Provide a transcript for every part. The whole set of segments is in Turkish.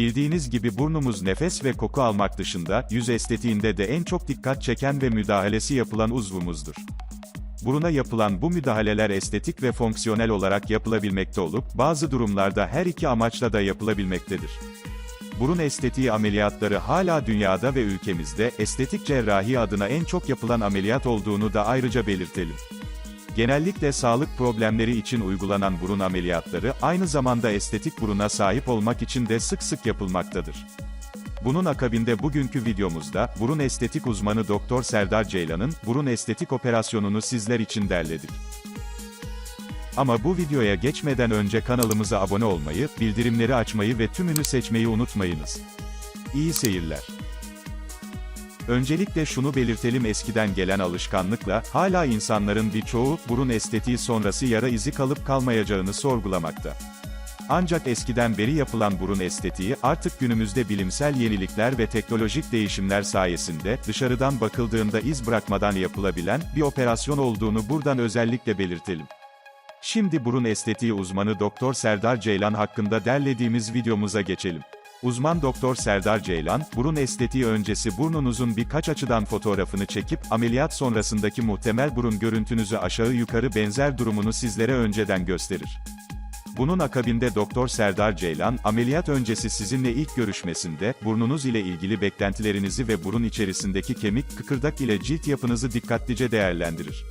Bildiğiniz gibi burnumuz nefes ve koku almak dışında, yüz estetiğinde de en çok dikkat çeken ve müdahalesi yapılan uzvumuzdur. Buruna yapılan bu müdahaleler estetik ve fonksiyonel olarak yapılabilmekte olup, bazı durumlarda her iki amaçla da yapılabilmektedir. Burun estetiği ameliyatları hala dünyada ve ülkemizde, estetik cerrahi adına en çok yapılan ameliyat olduğunu da ayrıca belirtelim. Genellikle sağlık problemleri için uygulanan burun ameliyatları, aynı zamanda estetik buruna sahip olmak için de sık sık yapılmaktadır. Bunun akabinde bugünkü videomuzda, burun estetik uzmanı Doktor Serdar Ceylan'ın, burun estetik operasyonunu sizler için derledik. Ama bu videoya geçmeden önce kanalımıza abone olmayı, bildirimleri açmayı ve tümünü seçmeyi unutmayınız. İyi seyirler. Öncelikle şunu belirtelim eskiden gelen alışkanlıkla, hala insanların birçoğu, burun estetiği sonrası yara izi kalıp kalmayacağını sorgulamakta. Ancak eskiden beri yapılan burun estetiği, artık günümüzde bilimsel yenilikler ve teknolojik değişimler sayesinde, dışarıdan bakıldığında iz bırakmadan yapılabilen, bir operasyon olduğunu buradan özellikle belirtelim. Şimdi burun estetiği uzmanı Doktor Serdar Ceylan hakkında derlediğimiz videomuza geçelim. Uzman Doktor Serdar Ceylan, burun estetiği öncesi burnunuzun birkaç açıdan fotoğrafını çekip, ameliyat sonrasındaki muhtemel burun görüntünüzü aşağı yukarı benzer durumunu sizlere önceden gösterir. Bunun akabinde Doktor Serdar Ceylan, ameliyat öncesi sizinle ilk görüşmesinde, burnunuz ile ilgili beklentilerinizi ve burun içerisindeki kemik, kıkırdak ile cilt yapınızı dikkatlice değerlendirir.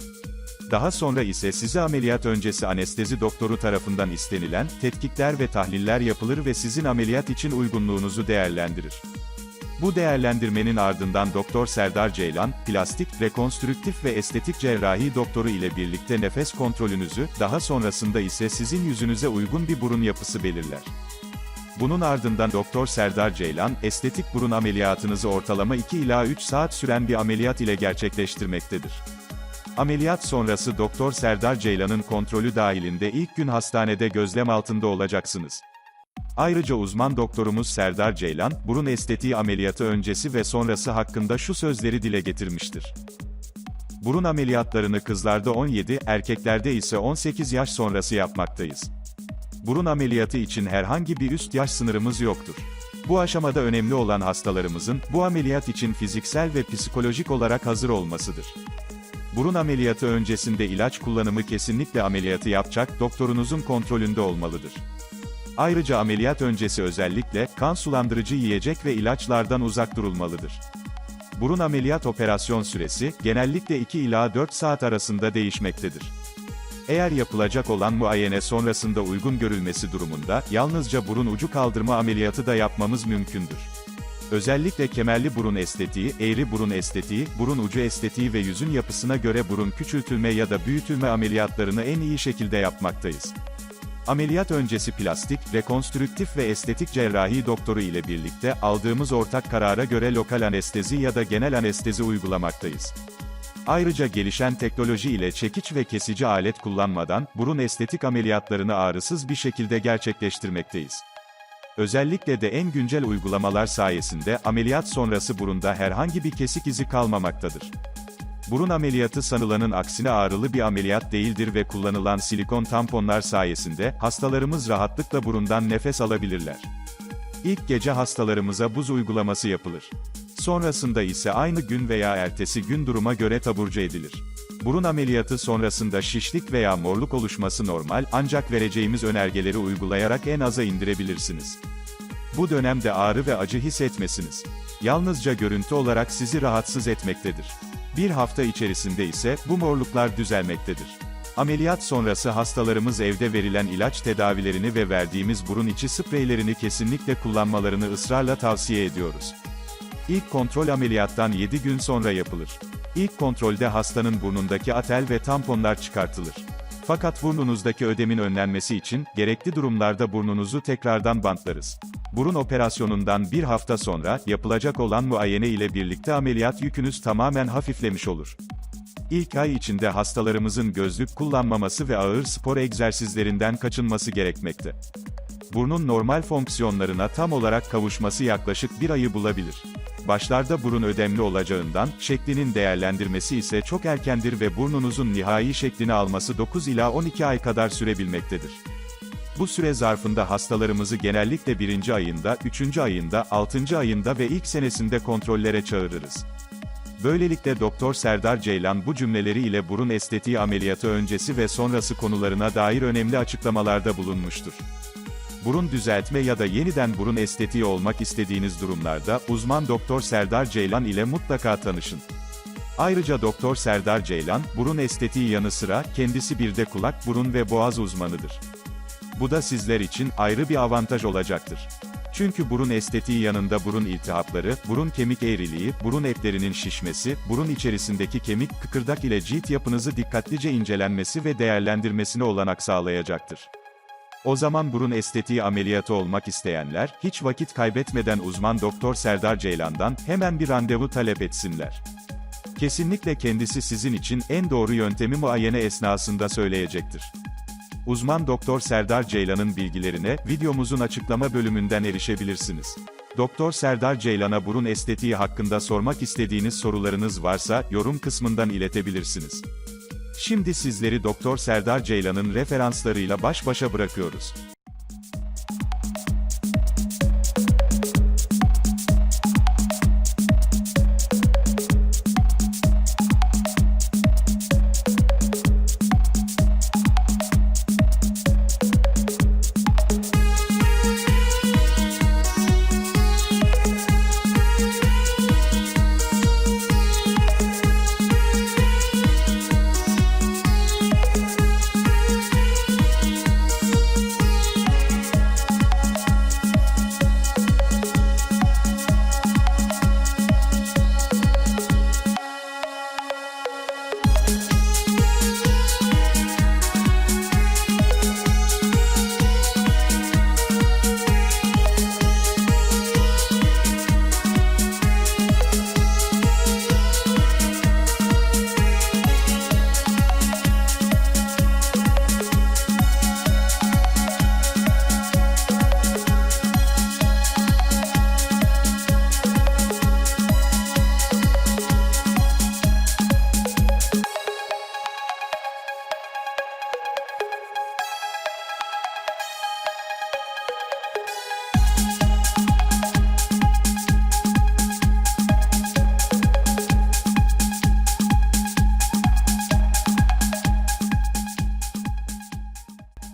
Daha sonra ise size ameliyat öncesi anestezi doktoru tarafından istenilen, tetkikler ve tahliller yapılır ve sizin ameliyat için uygunluğunuzu değerlendirir. Bu değerlendirmenin ardından Doktor Serdar Ceylan, plastik, rekonstrüktif ve estetik cerrahi doktoru ile birlikte nefes kontrolünüzü, daha sonrasında ise sizin yüzünüze uygun bir burun yapısı belirler. Bunun ardından Doktor Serdar Ceylan, estetik burun ameliyatınızı ortalama 2 ila 3 saat süren bir ameliyat ile gerçekleştirmektedir. Ameliyat sonrası Doktor Serdar Ceylan'ın kontrolü dahilinde ilk gün hastanede gözlem altında olacaksınız. Ayrıca uzman doktorumuz Serdar Ceylan, burun estetiği ameliyatı öncesi ve sonrası hakkında şu sözleri dile getirmiştir. Burun ameliyatlarını kızlarda 17, erkeklerde ise 18 yaş sonrası yapmaktayız. Burun ameliyatı için herhangi bir üst yaş sınırımız yoktur. Bu aşamada önemli olan hastalarımızın, bu ameliyat için fiziksel ve psikolojik olarak hazır olmasıdır. Burun ameliyatı öncesinde ilaç kullanımı kesinlikle ameliyatı yapacak doktorunuzun kontrolünde olmalıdır. Ayrıca ameliyat öncesi özellikle, kan sulandırıcı yiyecek ve ilaçlardan uzak durulmalıdır. Burun ameliyat operasyon süresi, genellikle 2 ila 4 saat arasında değişmektedir. Eğer yapılacak olan muayene sonrasında uygun görülmesi durumunda, yalnızca burun ucu kaldırma ameliyatı da yapmamız mümkündür. Özellikle kemerli burun estetiği, eğri burun estetiği, burun ucu estetiği ve yüzün yapısına göre burun küçültülme ya da büyütülme ameliyatlarını en iyi şekilde yapmaktayız. Ameliyat öncesi plastik, rekonstrüktif ve estetik cerrahi doktoru ile birlikte aldığımız ortak karara göre lokal anestezi ya da genel anestezi uygulamaktayız. Ayrıca gelişen teknoloji ile çekiç ve kesici alet kullanmadan burun estetik ameliyatlarını ağrısız bir şekilde gerçekleştirmekteyiz. Özellikle de en güncel uygulamalar sayesinde ameliyat sonrası burunda herhangi bir kesik izi kalmamaktadır. Burun ameliyatı sanılanın aksine ağrılı bir ameliyat değildir ve kullanılan silikon tamponlar sayesinde hastalarımız rahatlıkla burundan nefes alabilirler. İlk gece hastalarımıza buz uygulaması yapılır. Sonrasında ise aynı gün veya ertesi gün duruma göre taburcu edilir. Burun ameliyatı sonrasında şişlik veya morluk oluşması normal ancak vereceğimiz önergeleri uygulayarak en aza indirebilirsiniz. Bu dönemde ağrı ve acı hissetmesiniz. Yalnızca görüntü olarak sizi rahatsız etmektedir. Bir hafta içerisinde ise bu morluklar düzelmektedir. Ameliyat sonrası hastalarımız evde verilen ilaç tedavilerini ve verdiğimiz burun içi spreylerini kesinlikle kullanmalarını ısrarla tavsiye ediyoruz. İlk kontrol ameliyattan 7 gün sonra yapılır. İlk kontrolde hastanın burnundaki atel ve tamponlar çıkartılır. Fakat burnunuzdaki ödemin önlenmesi için, gerekli durumlarda burnunuzu tekrardan bantlarız. Burun operasyonundan bir hafta sonra, yapılacak olan muayene ile birlikte ameliyat yükünüz tamamen hafiflemiş olur. İlk ay içinde hastalarımızın gözlük kullanmaması ve ağır spor egzersizlerinden kaçınması gerekmekte. Burnun normal fonksiyonlarına tam olarak kavuşması yaklaşık bir ayı bulabilir. Başlarda burun ödemli olacağından, şeklinin değerlendirmesi ise çok erkendir ve burnunuzun nihai şeklini alması 9 ila 12 ay kadar sürebilmektedir. Bu süre zarfında hastalarımızı genellikle birinci ayında, üçüncü ayında, altıncı ayında ve ilk senesinde kontrollere çağırırız. Böylelikle Doktor Serdar Ceylan bu cümleleri ile burun estetiği ameliyatı öncesi ve sonrası konularına dair önemli açıklamalarda bulunmuştur. Burun düzeltme ya da yeniden burun estetiği olmak istediğiniz durumlarda uzman Doktor Serdar Ceylan ile mutlaka tanışın. Ayrıca Doktor Serdar Ceylan, burun estetiği yanı sıra kendisi bir de kulak, burun ve boğaz uzmanıdır. Bu da sizler için ayrı bir avantaj olacaktır. Çünkü burun estetiği yanında burun iltihapları, burun kemik eğriliği, burun etlerinin şişmesi, burun içerisindeki kemik kıkırdak ile cilt yapınızı dikkatlice incelenmesi ve değerlendirmesine olanak sağlayacaktır. O zaman burun estetiği ameliyatı olmak isteyenler, hiç vakit kaybetmeden uzman Doktor Serdar Ceylan'dan hemen bir randevu talep etsinler. Kesinlikle kendisi sizin için en doğru yöntemi muayene esnasında söyleyecektir. Uzman Doktor Serdar Ceylan'ın bilgilerine videomuzun açıklama bölümünden erişebilirsiniz. Doktor Serdar Ceylan'a burun estetiği hakkında sormak istediğiniz sorularınız varsa yorum kısmından iletebilirsiniz. Şimdi sizleri Doktor Serdar Ceylan'ın referanslarıyla baş başa bırakıyoruz.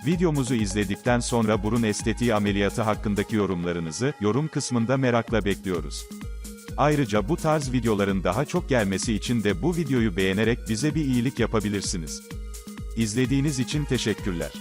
Videomuzu izledikten sonra burun estetiği ameliyatı hakkındaki yorumlarınızı yorum kısmında merakla bekliyoruz. Ayrıca bu tarz videoların daha çok gelmesi için de bu videoyu beğenerek bize bir iyilik yapabilirsiniz. İzlediğiniz için teşekkürler.